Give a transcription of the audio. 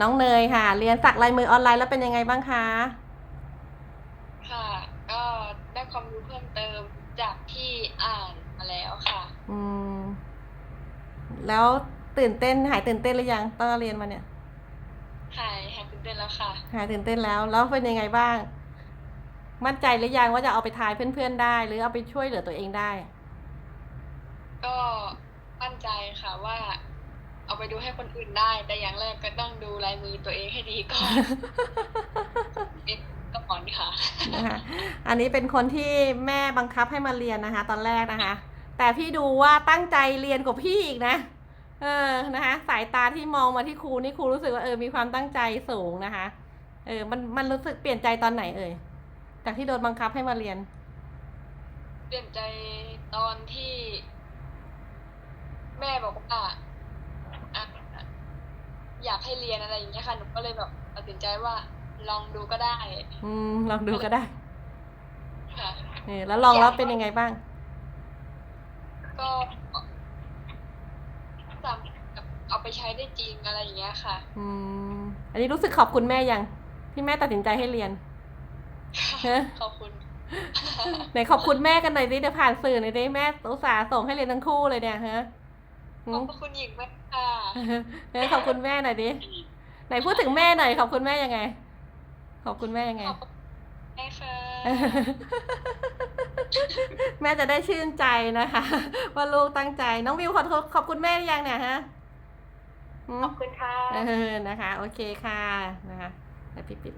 น้องเนยค่ะ เรียนสักลายมือออนไลน์แล้วเป็นยังไงบ้างคะ ค่ะ ก็ได้ความรู้เพิ่มเติมจากที่อ่านมาแล้วค่ะ อืม แล้วตื่นเต้นหายตื่นเต้นหรือยังตั้งแต่เรียนมาเนี่ย หายหายตื่นเต้นแล้วค่ะ หายตื่นเต้นแล้ว แล้วเป็นยังไงบ้าง มั่นใจหรือยังว่าจะเอาไปทายเพื่อนๆได้ หรือเอาไปช่วยเหลือตัวเองได้ ก็มั่นใจค่ะว่า เอาไปดูให้คนอื่นได้ แต่อย่างแรกก็ต้องดูลายมือตัวเองให้ดีก่อนเอ็กก็ก่อนค่ะนะคะอันนี้เป็นคนที่แม่บังคับให้มาเรียนนะคะ ตอนแรกนะคะ แต่พี่ดูว่าตั้งใจเรียนกว่าพี่อีกนะเออนะคะ สายตาที่มองมาที่ครูนี่ครูรู้สึกว่าเออมีความตั้งใจสูงนะคะ เออ มันมันรู้สึกเปลี่ยนใจตอนไหนเอ่ยจากที่โดนบังคับให้มาเรียน เปลี่ยนใจตอนที่ แม่บอกว่าอะอยาก ให้เรียนอะไรอย่างเงี้ยค่ะหนูก็เลยแบบตัดสินใจว่าลองดูก็ได้ อืมลองดูก็ได้ค่ะ เออแล้วลองแล้วเป็นยังไงบ้าง ก็สามารถแบบเอาไปใช้ได้จริงอะไรอย่างเงี้ยค่ะ อืม อันนี้รู้สึกขอบคุณแม่ยังที่แม่ตัดสินใจให้เรียน ฮะ ขอบคุณ ไหนขอบคุณแม่กันหน่อยสิเดี๋ยวผ่านสื่อหน่อยดิแม่อุตส่าห์ส่งให้เรียนทั้งคู่เลยเนี่ยฮะหื ขอบมคุณหญิงมากค่ะเออขอบคุณแม่หน่อยดิไหนพูดถึงแม่หน่อยขอบคุณแม่ยังไง ขอบคุณแม่ยังไงขอบคุณแม่ค่ะแม่จะได้ชื่นใจนะคะ ว่าลูกตั้งใจ น้องวิวขอโทษขอบคุณแม่หรือยังเนี่ยฮะหืมขอบคุณค่ะเออนะคะ โอเคค่ะนะคะแล้วพี่ปิด